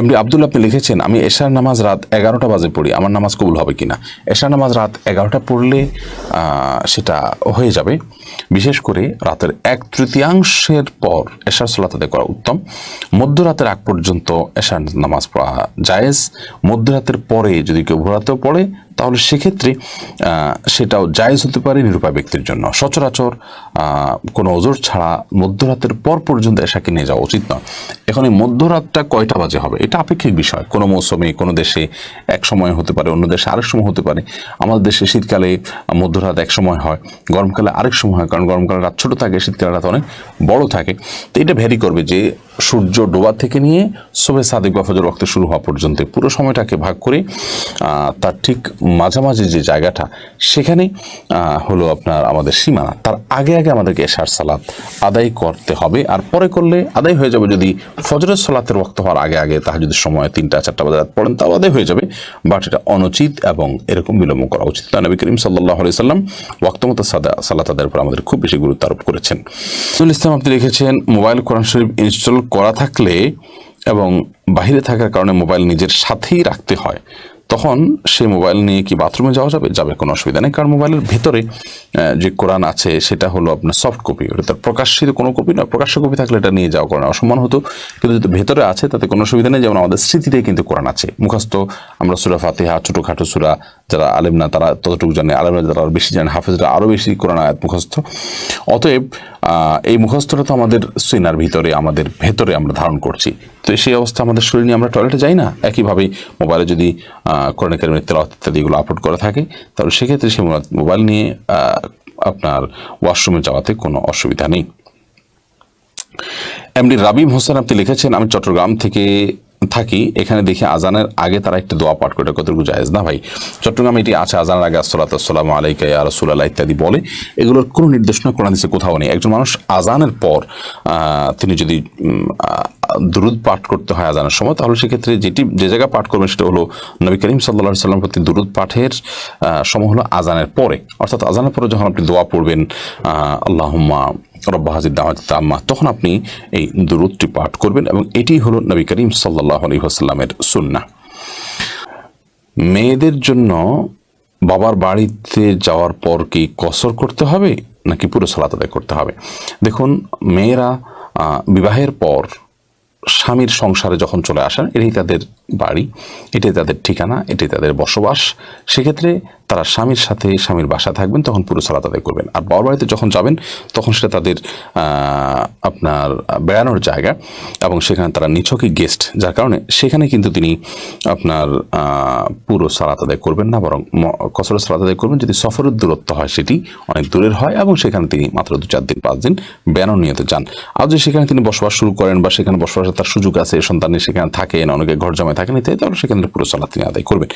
MD Abdul আপনি লিখেছেন, আমি এশার নামাজ রাত এগারোটা বাজে পড়ি। আমার নামাজ কবুল হবে কিনা? এশার নামাজ রাত এগারোটা পড়লে সেটা হয়ে যাবে। বিশেষ করে রাতের এক তৃতীয়াংশের পর এশার সোলা তাদের করা উত্তম। মধ্যরাতের আগ পর্যন্ত এশার নামাজ পড়া জায়েজ। মধ্যরাতের পরে যদি কেউ ভোরাতেও পড়ে তাহলে সেক্ষেত্রে সেটাও জায়েজ হতে পারে নিরুপায় ব্যক্তির জন্য। সচরাচর কোনো ওজোর ছাড়া মধ্যরাতের পর পর্যন্ত এশাকে নিয়ে যাওয়া উচিত নয়। এখন এই মধ্যরাতটা কয়টা বাজে হবে? এটা আপেক্ষিক বিষয়। কোনো মৌসুমে, কোনো দেশে এক সময় হতে পারে, অন্য দেশে আরেক সময় হতে পারে। আমাদের দেশে শীতকালে মধ্যরাত এক সময় হয়, গরমকালে আরেক সময় হয়, কারণ গরমকালে রাত ছোটো থাকে, শীতকালে রাত অনেক বড় থাকে। তো এটা ভ্যারি করবে যে সূর্য ডোবা থেকে নিয়ে শোভে সাদেক বা ফজর রক্ত শুরু হওয়া পর্যন্ত পুরো সময়টাকে ভাগ করে তার ঠিক মাঝামাঝি যে জায়গাটা সেখানে হলো আপনার আমাদের সীমানা। তার আগে আগে আমাদেরকে এশার সালাত আদায় করতে হবে। আর পরে করলে আদায় হয়ে যাবে যদি ফজরের সালাতের ওয়াক্ত হওয়ার আগে আগে যদি সময় তিনটা, চারটা বাজার পড়েন, তাও আদায় হয়ে যাবে। বাট এটা অনুচিত এবং এরকম বিলম্ব করা উচিত না। নবী করিম সাল্লাহ আলি সাল্লাম ওয়াক্ত মতো সাদা সালাত আদায়ের উপর আমাদের খুব বেশি গুরুত্ব আরোপ করেছেন। সুল ইসলাম, আপনি লিখেছেন মোবাইল কোরআন শরীফ ইনস্টল করা থাকলে এবং বাইরে থাকার কারণে মোবাইল নিজের সাথেই রাখতে হয়। তখন সেই মোবাইল নিয়ে কি বাথরুমে যাওয়া যাবে? যাবে কোনো অসুবিধা নেই, কারণ মোবাইলের ভেতরে যে কোরআন আছে, সেটা হলো আপনার সফট কপি ওটা তার কোনো কপি নয়, প্রকাশ্য কপি থাকলে এটা নিয়ে যাওয়া কোরআন অসম্মান হতো। কিন্তু যদি ভেতরে আছে, তাতে কোনো অসুবিধা নেই। যেমন আমাদের স্মৃতিটাই কিন্তু কোরআন আছে। মুখস্থ আমরা সুরা ফাতেহা, ছোটোখাটো সুরা, যারা আলেম না, তারা ততটুকু জানে। আলেমরা যারা আরও বেশি জানে, হাফেজরা আরও বেশি কোরআন আয়াত মুখস্থ। অতএব এই মুখস্থটা তো আমাদের সিনার ভিতরে, আমাদের ভেতরে আমরা ধারণ করছি। তো সেই অবস্থা আমাদের শরীর নিয়ে আমরা টয়লেটে যাই না? একইভাবে মোবাইলে যদি কোরআন কারিমের তেলাওয়াত ইত্যাদি এগুলো আপলোড করা থাকে, তাহলে সেক্ষেত্রে সে মোবাইল নিয়ে আপনার ওয়াশরুমে যাওয়াতে কোনো অসুবিধা নেই। এমডি রাবিম হোসেন আপনি লিখেছেন, আমি চট্টগ্রাম থেকে থাকি, এখানে দেখি আজানের আগে তারা একটা দোয়া পাঠ করে, কতটুকু জায়েজ না ভাই? চট্টগ্রামে এটি আছে, আজানের আগে আসসালাম আলাইকা ইয়া রাসূলুল্লাহ ইত্যাদি বলে। এগুলোর কোনো নির্দেশনা কোরআন দিচ্ছে কোথাও নেই। একজন মানুষ আজানের পর তিনি যদি দুরুদ পাঠ করতে হয় আজানের সময়, তাহলে সেক্ষেত্রে যেটি, যে জায়গা পাঠ করবেন সেটা হলো নবী করিম সাল্লাহ সাল্লাম প্রতি দুরুদ পাঠের সময় হলো আজানের পরে। অর্থাৎ আজানের পরে যখন আপনি দোয়া পড়বেন আল্লাহুম্মা রব্বা হাজির তখন আপনি এই দুরুদটি পাঠ করবেন এবং এটি হলো নবী করিম সাল্লাহ আলী সুন্না মেয়েদের জন্য বাবার বাড়িতে যাওয়ার পর কি কসর করতে হবে, নাকি পুরো সালাত আদায় করতে হবে? দেখুন, মেয়েরা বিবাহের পর স্বামীর সংসারে যখন চলে আসেন এটাই তাদের বাড়ি। এটাই তাদের ঠিকানা, এটাই তাদের বসবাস। সেক্ষেত্রে তারা স্বামীর সাথে স্বামীর বাসা থাকবেন, তখন পুরো সালাত আদায় করবেন। আর বাবার বাড়িতে যখন যাবেন, তখন সেটা তাদের আপনার বেড়ানোর জায়গা এবং সেখানে তারা নিছকই গেস্ট যার কারণে সেখানে কিন্তু তিনি আপনার পুরো সালাত আদায় করবেন না, বরং কসরের সালাত আদায় করবেন। যদি সফরের দূরত্ব হয়, সেটি অনেক দূরের হয় এবং সেখানে তিনি মাত্র দু চার দিন, পাঁচ দিন বেড়ানোর নিয়ত যান। আর যদি সেখানে তিনি বসবাস শুরু করেন বা সেখানে বসবাসের তার সুযোগ আছে সন্তানের সেখানে থাকেন, অনেকে ঘর জমায় থাকেন ইত্যাদি তাহলে সেখানে পুরো সালাত তিনি আদায় করবেন।